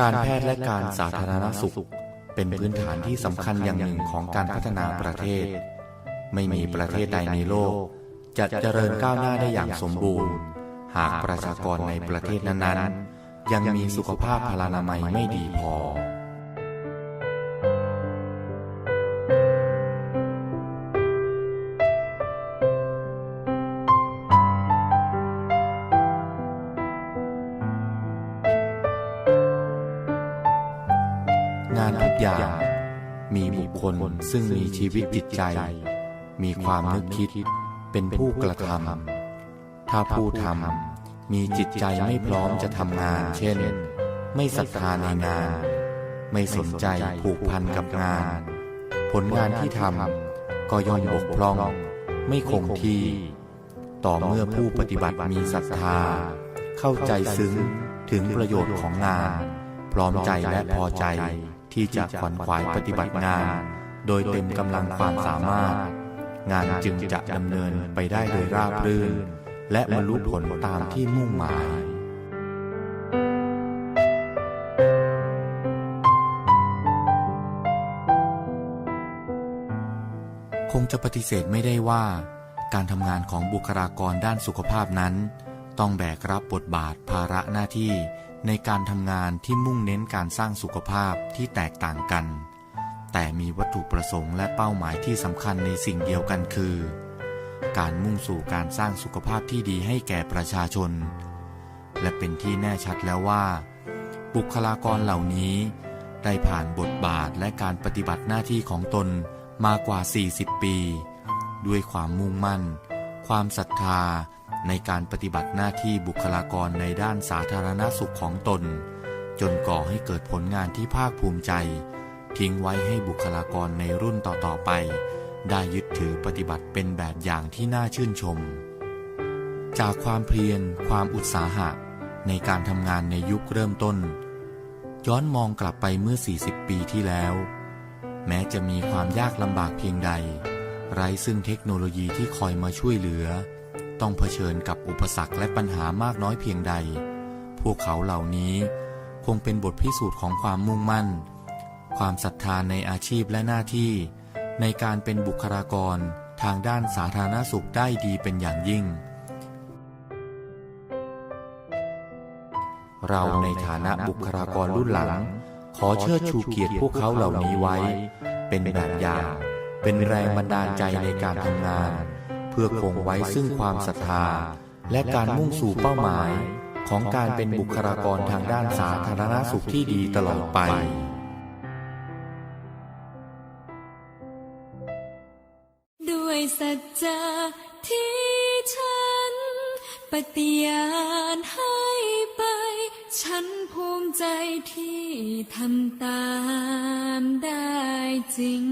การแพทย์และการสาธารณสุข เป็นพื้นฐานที่สำคัญอย่างหนึ่งของการพัฒนาประเทศ ไม่มีประเทศใดในโลก จะเจริญก้าวหน้าได้อย่างสมบูรณ์ หากประชากรในประเทศนั้นๆ ยังมีสุขภาพพลานามัยไม่ดีพอ อย่าง มีบุคคลซึ่งมีชีวิตจิตใจ มีความนึกคิดเป็นผู้กระทำถ้าผู้ทำมีจิตใจไม่พร้อมจะทำงาน เช่น ไม่ศรัทธาในงาน ไม่สนใจผูกพันกับงาน ผลงานที่ทำก็ย่อมบกพร่อง ไม่คงที่ ต่อเมื่อผู้ปฏิบัติมีศรัทธา เข้าใจซึ้งถึงประโยชน์ของงาน พร้อมใจและพอใจ ที่จะขวนขวายปฏิบัติงาน โดยเต็มกำลังความสามารถ งานจึงจะดำเนินไปได้โดยราบรื่น และบรรลุผลตามที่มุ่งหมายคงจะปฏิเสธไม่ได้ว่า การทำงานของบุคลากรด้านสุขภาพนั้น ต้องแบกรับบทบาทภาระหน้าที่ ในการทำงานที่มุ่งเน้นการสร้างสุขภาพที่แตกต่างกัน แต่มีวัตถุประสงค์และเป้าหมายที่สำคัญในสิ่งเดียวกันคือ การมุ่งสู่การสร้างสุขภาพที่ดีให้แก่ประชาชน และเป็นที่แน่ชัดแล้วว่า บุคลากรเหล่านี้ ได้ผ่านบทบาทและการปฏิบัติหน้าที่ของตนมากว่า 40 ปี ด้วยความมุ่งมั่น ความศรัทธา ในการปฏิบัติหน้าที่บุคลากรในด้านสาธารณสุขของตน จนก่อให้เกิดผลงานที่ภาคภูมิใจ ทิ้งไว้ให้บุคลากรในรุ่นต่อๆไป ได้ยึดถือปฏิบัติเป็นแบบอย่างที่น่าชื่นชม จากความเพียร ความอุตสาหะ ในการทำงานในยุคเริ่มต้น ย้อนมองกลับไปเมื่อ 40 ปีที่แล้ว แม้จะมีความยากลำบากเพียงใด ไร้ซึ่งเทคโนโลยีที่คอยมาช่วยเหลือ ต้องเผชิญกับอุปสรรคและปัญหามากน้อยเพียงใด พวกเขาเหล่านี้คงเป็นบทพิสูจน์ของความมุ่งมั่น ความศรัทธานในอาชีพและหน้าที่ ในการเป็นบุคลากรทางด้านสาธารณสุขได้ดีเป็นอย่างยิ่ง เราในฐานะบุคลากรรุ่นหลัง ขอเชิดชูเกียรติพวกเขาเหล่านี้ไว้ เป็นแบบอย่าง เป็นแรงบันดาลใจในการทำงาน พื่อคงไว้ซึ่งความศรัทธา และการมุ่งสู่เป้าหมาย ของการเป็นบุคลากรทางด้านสาธารณสุขที่ดีตลอดไปด้วยสัจจะที่ฉัน ปฏิญาณให้ไป ฉันภูมิใจที่ทำตามได้จริง